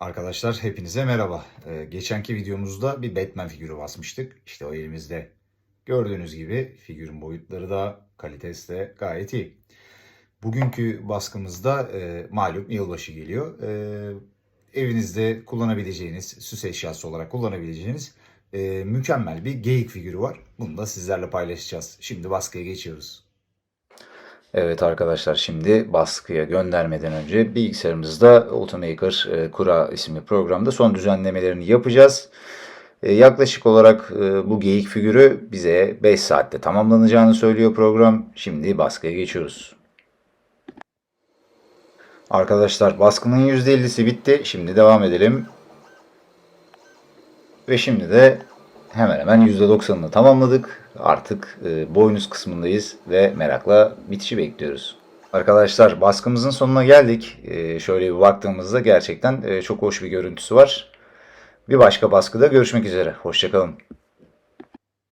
Arkadaşlar hepinize merhaba. Ee, geçenki videomuzda bir Batman figürü basmıştık. İşte o elimizde. Gördüğünüz gibi figürün boyutları da kalitesi de gayet iyi. Bugünkü baskımızda e, malum yılbaşı geliyor. E, evinizde kullanabileceğiniz, süs eşyası olarak kullanabileceğiniz e, mükemmel bir geyik figürü var. Bunu da sizlerle paylaşacağız. Şimdi baskıya geçiyoruz. Evet arkadaşlar şimdi baskıya göndermeden önce bilgisayarımızda Ultimaker e, Kura isimli programda son düzenlemelerini yapacağız. E, yaklaşık olarak e, bu geyik figürü bize 5 saatte tamamlanacağını söylüyor program. Şimdi baskıya geçiyoruz. Arkadaşlar baskının %50'si bitti. Şimdi devam edelim. Ve şimdi de hemen hemen %90'ını tamamladık. Artık e, boynuz kısmındayız ve merakla bitişi bekliyoruz. Arkadaşlar baskımızın sonuna geldik. E, şöyle bir baktığımızda gerçekten e, çok hoş bir görüntüsü var. Bir başka baskıda görüşmek üzere. Hoşçakalın.